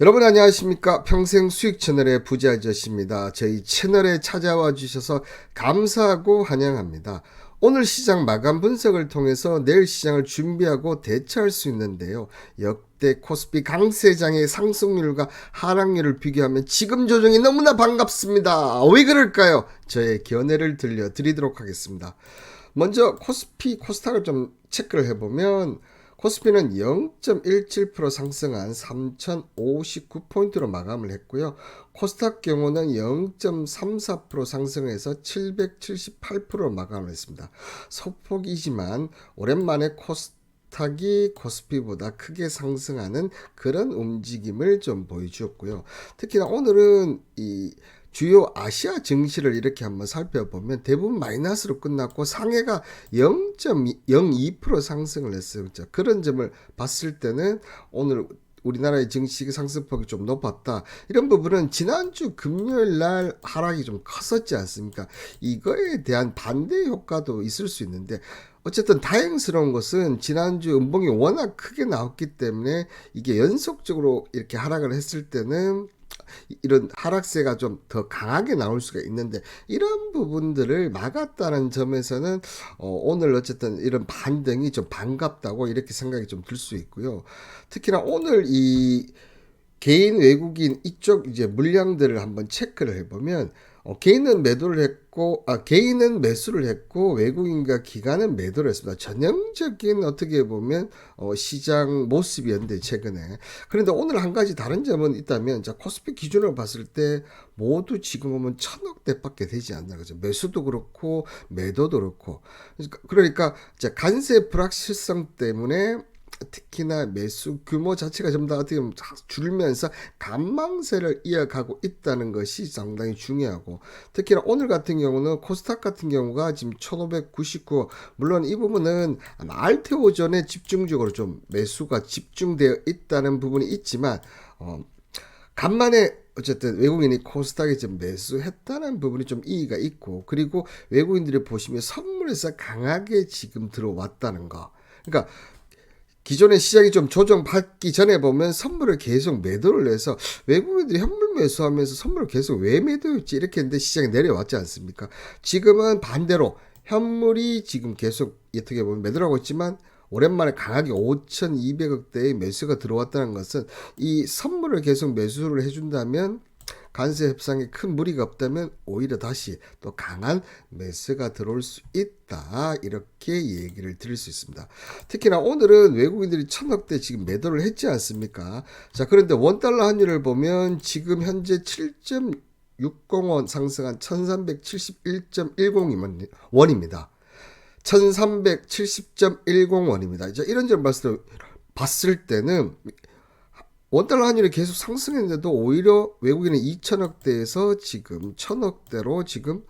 여러분 안녕하십니까 평생 수익 채널의 부자 아저씨입니다. 저희 채널에 찾아와 주셔서 감사하고 환영합니다. 오늘 시장 마감 분석을 통해서 내일 시장을 준비하고 대처할 수 있는데요. 역대 코스피 강세장의 상승률과 하락률을 비교하면 지금 조정이 너무나 반갑습니다. 왜 그럴까요? 저의 견해를 들려드리도록 하겠습니다. 먼저 코스피 코스닥을 좀 체크를 해보면 코스피는 0.17% 상승한 3,059포인트로 마감을 했고요. 코스닥 경우는 0.34% 상승해서 778%로 마감을 했습니다. 소폭이지만 오랜만에 코스닥이 코스피보다 크게 상승하는 그런 움직임을 좀 보여주었고요. 특히나 오늘은 이 주요 아시아 증시를 이렇게 한번 살펴보면 대부분 마이너스로 끝났고 상해가 0.02% 상승을 했어요. 그런 점을 봤을 때는 오늘 우리나라의 증시 상승폭이 좀 높았다. 이런 부분은 지난주 금요일 날 하락이 좀 컸었지 않습니까? 이거에 대한 반대 효과도 있을 수 있는데 어쨌든 다행스러운 것은 지난주 음봉이 워낙 크게 나왔기 때문에 이게 연속적으로 이렇게 하락을 했을 때는 이런 하락세가 좀 더 강하게 나올 수가 있는데 이런 부분들을 막았다는 점에서는 어, 오늘 어쨌든 이런 반등이 좀 반갑다고 이렇게 생각이 좀 들 수 있고요. 특히나 오늘 이 개인 외국인 이쪽 이제 물량들을 한번 체크를 해보면 어, 개인은 매도를 했고, 아, 개인은 매수를 했고, 외국인과 기관은 매도를 했습니다. 전형적인 어떻게 보면, 어, 시장 모습이었는데, 최근에. 그런데 오늘 한 가지 다른 점은 있다면, 자, 코스피 기준으로 봤을 때, 모두 지금 보면 천억대 밖에 되지 않나. 그죠. 매수도 그렇고, 매도도 그렇고. 그러니까, 자, 간세 불확실성 때문에, 특히나 매수 규모 자체가 좀더 어떻게 보면 줄면서 간망세를 이어가고 있다는 것이 상당히 중요하고 특히나 오늘 같은 경우는 코스닥 같은 경우가 지금 1599 물론 이 부분은 알테오 전에 집중적으로 좀 매수가 집중되어 있다는 부분이 있지만 어 간만에 어쨌든 외국인이 코스닥에 좀 매수했다는 부분이 좀 이의가 있고 그리고 외국인들이 보시면 선물에서 강하게 지금 들어왔다는 거. 그러니까 기존의 시장이 좀 조정받기 전에 보면 선물을 계속 매도를 해서 외국인들이 현물 매수하면서 선물을 계속 왜 매도했지 이렇게 했는데 시장이 내려왔지 않습니까? 지금은 반대로 현물이 지금 계속 어떻게 보면 매도하고 있지만 오랜만에 강하게 5,200억대의 매수가 들어왔다는 것은 이 선물을 계속 매수를 해준다면 간세 협상에 큰 무리가 없다면 오히려 다시 또 강한 매수가 들어올 수 있다. 이렇게 얘기를 드릴 수 있습니다. 특히나 오늘은 외국인들이 천억대 지금 매도를 했지 않습니까? 자, 그런데 원 달러 환율을 보면 지금 현재 7.60원 상승한 1371.10 원입니다. 1370.10 원입니다. 이제 이런 점 봤을, 봤을 때는 원달러 환율이 계속 상승했는데도 오히려 외국인은 2천억대에서 지금 천억대로 지금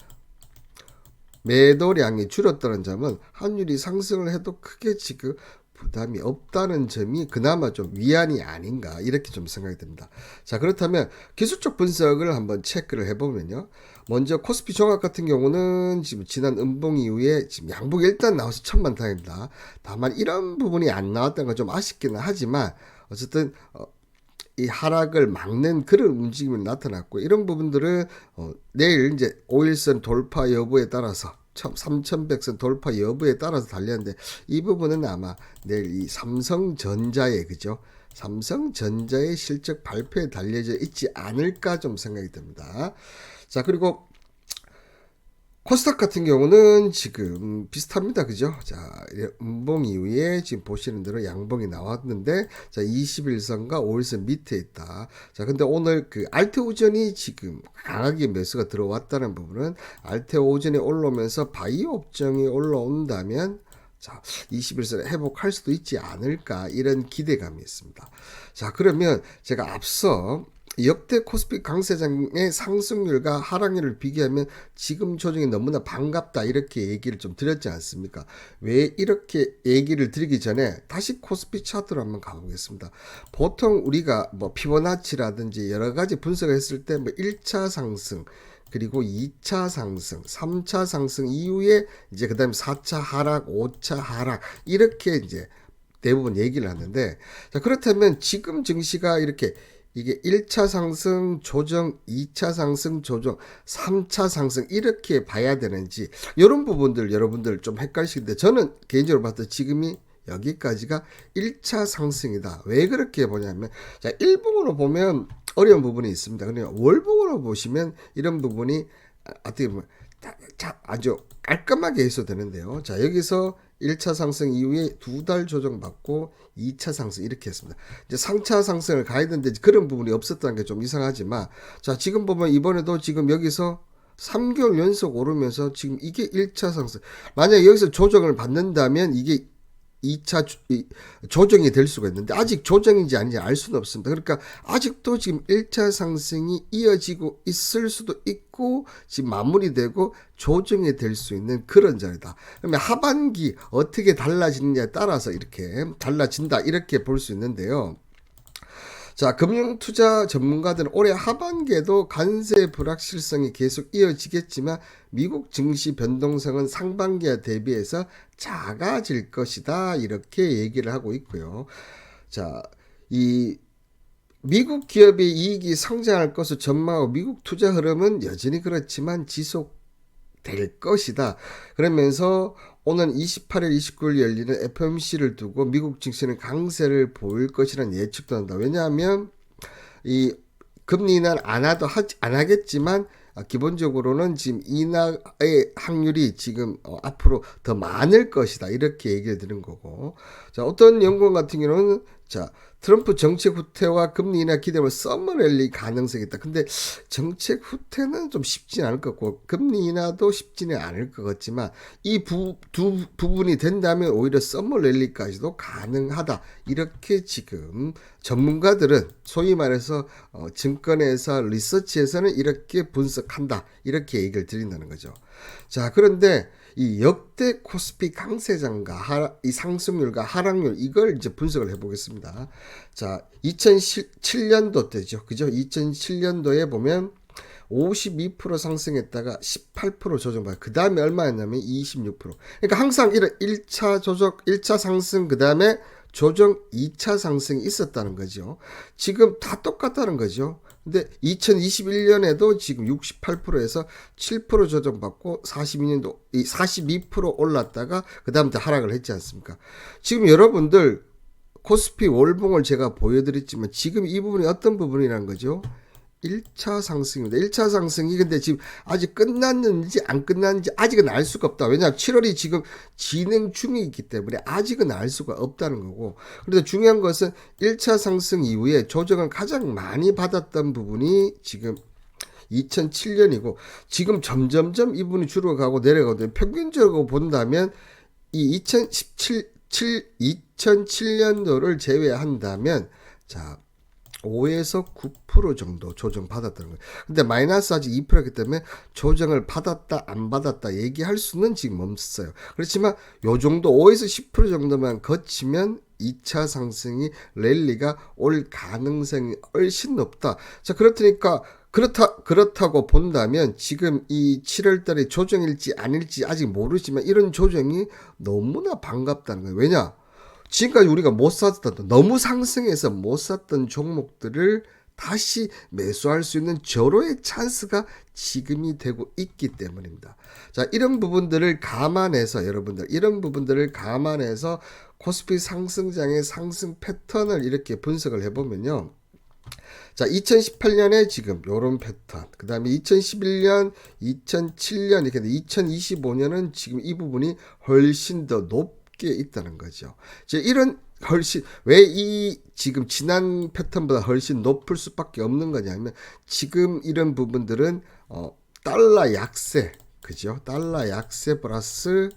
매도량이 줄었다는 점은 환율이 상승을 해도 크게 지금 부담이 없다는 점이 그나마 좀 위안이 아닌가 이렇게 좀 생각이 듭니다. 자 그렇다면 기술적 분석을 한번 체크를 해보면요. 먼저 코스피 종합 같은 경우는 지금 지난 음봉 이후에 지금 양봉이 일단 나와서 천만 다행입니다. 다만 이런 부분이 안 나왔다는 건좀 아쉽기는 하지만 어쨌든 어, 이 하락을 막는 그런 움직임이 나타났고 이런 부분들은 어, 내일 이제 5일선 돌파 여부에 따라서 3100선 돌파 여부에 따라서 달렸는데 이 부분은 아마 내일 이 삼성전자의 그죠? 삼성전자의 실적 발표에 달려져 있지 않을까 좀 생각이 듭니다. 자, 그리고 코스닥 같은 경우는 지금 비슷합니다. 그죠? 자, 음봉 이후에 지금 보시는 대로 양봉이 나왔는데, 자, 21선과 5일선 밑에 있다. 자, 근데 오늘 그 알테오전이 지금 강하게 매수가 들어왔다는 부분은 알테오전이 올라오면서 바이오 업종이 올라온다면, 자, 21선에 회복할 수도 있지 않을까, 이런 기대감이 있습니다. 자, 그러면 제가 앞서 역대 코스피 강세장의 상승률과 하락률을 비교하면 지금 조정이 너무나 반갑다 이렇게 얘기를 좀 드렸지 않습니까? 왜 이렇게 얘기를 드리기 전에 다시 코스피 차트로 한번 가보겠습니다. 보통 우리가 뭐 피보나치라든지 여러 가지 분석을 했을 때 뭐 1차 상승 그리고 2차 상승, 3차 상승 이후에 이제 그다음에 4차 하락, 5차 하락 이렇게 이제 대부분 얘기를 하는데 자 그렇다면 지금 증시가 이렇게 이게 1차 상승 조정, 2차 상승 조정, 3차 상승 이렇게 봐야 되는지 이런 부분들 여러분들 좀 헷갈리시는데 저는 개인적으로 봤을 때 지금이 여기까지가 1차 상승이다. 왜 그렇게 보냐면 자, 일봉으로 보면 어려운 부분이 있습니다. 그러니까 월봉으로 보시면 이런 부분이 아, 어떻게 보면 아주 깔끔하게 해소되는데요. 자, 여기서 1차 상승 이후에 두 달 조정받고 2차 상승 이렇게 했습니다. 이제 3차 상승을 가야 되는데 그런 부분이 없었다는 게 좀 이상하지만 자, 지금 보면 이번에도 지금 여기서 3개월 연속 오르면서 지금 이게 1차 상승. 만약에 여기서 조정을 받는다면 이게 2차 조, 이, 조정이 될 수가 있는데 아직 조정인지 아닌지 알 수는 없습니다. 그러니까 아직도 지금 1차 상승이 이어지고 있을 수도 있고 지금 마무리되고 조정이 될 수 있는 그런 자리다. 그러면 하반기 어떻게 달라지느냐에 따라서 이렇게 달라진다 이렇게 볼 수 있는데요. 자, 금융투자 전문가들은 올해 하반기에도 관세 불확실성이 계속 이어지겠지만 미국 증시 변동성은 상반기에 대비해서 작아질 것이다. 이렇게 얘기를 하고 있고요. 자, 이 미국 기업의 이익이 성장할 것을 전망하고 미국 투자 흐름은 여전히 그렇지만 지속 될 것이다. 그러면서 오는 28일, 29일 열리는 FOMC를 두고 미국 증시는 강세를 보일 것이라는 예측도 한다. 왜냐하면 이 금리 인하 안 하도 하지 안 하겠지만 아, 기본적으로는 지금 인하의 확률이 지금 어, 앞으로 더 많을 것이다 이렇게 얘기를 드는 거고 자 어떤 연구원 같은 경우는 자 트럼프 정책 후퇴와 금리 인하 기대면 썸머 랠리 가능성이 있다. 근데 정책 후퇴는 좀 쉽지는 않을 것 같고 금리 인하도 쉽지는 않을 것 같지만 이두 부분이 된다면 오히려 썸머 랠리까지도 가능하다. 이렇게 지금 전문가들은 소위 말해서 어, 증권회사 리서치에서는 이렇게 분석한다. 이렇게 얘기를 드린다는 거죠. 자, 그런데 이 역대 코스피 강세장과 하, 이 상승률과 하락률 이걸 이제 분석을 해보겠습니다. 자, 2007년도 때죠, 그죠? 2007년도에 보면 52% 상승했다가 18% 조정받아. 그 다음에 얼마였냐면 26%. 그러니까 항상 이런 1차 조정, 1차 상승, 그 다음에 조정 2차 상승이 있었다는 거죠. 지금 다 똑같다는 거죠. 근데 2021년에도 지금 68%에서 7% 조정받고 42년도 42% 올랐다가 그다음부터 하락을 했지 않습니까? 지금 여러분들 코스피 월봉을 제가 보여드렸지만 지금 이 부분이 어떤 부분이라는 거죠? 1차 상승입니다. 1차 상승이 근데 지금 아직 끝났는지 안 끝났는지 아직은 알 수가 없다. 왜냐하면 7월이 지금 진행 중이기 때문에 아직은 알 수가 없다는 거고. 그런데 중요한 것은 1차 상승 이후에 조정을 가장 많이 받았던 부분이 지금 2007년이고 지금 점점점 이분이 줄어가고 내려가고 평균적으로 본다면 이 2017 7, 2007년도를 제외한다면 자 5에서 9% 정도 조정 받았다는 거예요. 근데 마이너스 아직 2%이기 때문에 조정을 받았다 안 받았다 얘기할 수는 지금 없어요. 그렇지만 요 정도 5에서 10% 정도만 거치면 2차 상승이 랠리가 올 가능성이 훨씬 높다. 자, 그렇다니까 그렇다 그렇다고 본다면 지금 이 7월 달에 조정일지 아닐지 아직 모르지만 이런 조정이 너무나 반갑다는 거예요. 왜냐? 지금까지 우리가 못 샀던 너무 상승해서 못 샀던 종목들을 다시 매수할 수 있는 절호의 찬스가 지금이 되고 있기 때문입니다. 자, 이런 부분들을 감안해서 여러분들 이런 부분들을 감안해서 코스피 상승장의 상승 패턴을 이렇게 분석을 해 보면요. 자, 2018년에 지금 요런 패턴, 그 다음에 2011년, 2007년, 이렇게 2025년은 지금 이 부분이 훨씬 더 높, 게 있다는 거죠. 이제 이런 훨씬 왜 이 지금 지난 패턴보다 훨씬 높을 수밖에 없는 거냐면 지금 이런 부분들은 어 달러 약세 그죠? 달러 약세 플러스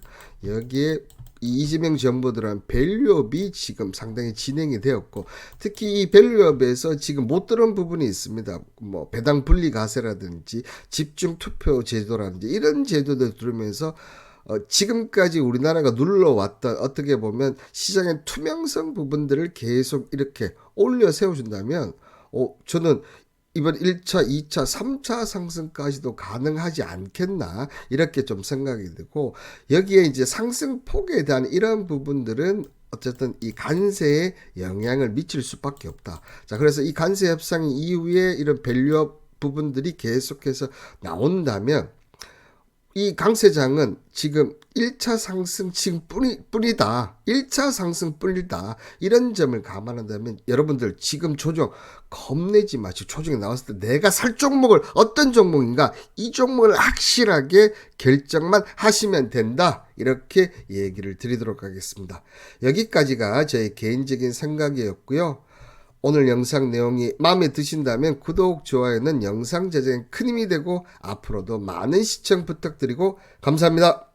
여기에 이재명 정부들은 밸류업이 지금 상당히 진행이 되었고 특히 이 밸류업에서 지금 못 들은 부분이 있습니다. 뭐 배당 분리 가세라든지 집중 투표 제도라든지 이런 제도들 들으면서 어, 지금까지 우리나라가 눌러왔던 어떻게 보면 시장의 투명성 부분들을 계속 이렇게 올려 세워준다면 어, 저는 이번 1차, 2차, 3차 상승까지도 가능하지 않겠나 이렇게 좀 생각이 되고 여기에 이제 상승 폭에 대한 이런 부분들은 어쨌든 이 간세에 영향을 미칠 수밖에 없다. 자, 그래서 이 간세 협상 이후에 이런 밸류업 부분들이 계속해서 나온다면 이 강세장은 지금 1차 상승 지금 뿌리, 뿌리다. 1차 상승 뿌리다. 이런 점을 감안한다면 여러분들 지금 조정 겁내지 마시고 조정이 나왔을 때 내가 살 종목을 어떤 종목인가 이 종목을 확실하게 결정만 하시면 된다. 이렇게 얘기를 드리도록 하겠습니다. 여기까지가 저의 개인적인 생각이었고요. 오늘 영상 내용이 마음에 드신다면 구독, 좋아요는 영상 제작에 큰 힘이 되고 앞으로도 많은 시청 부탁드리고 감사합니다.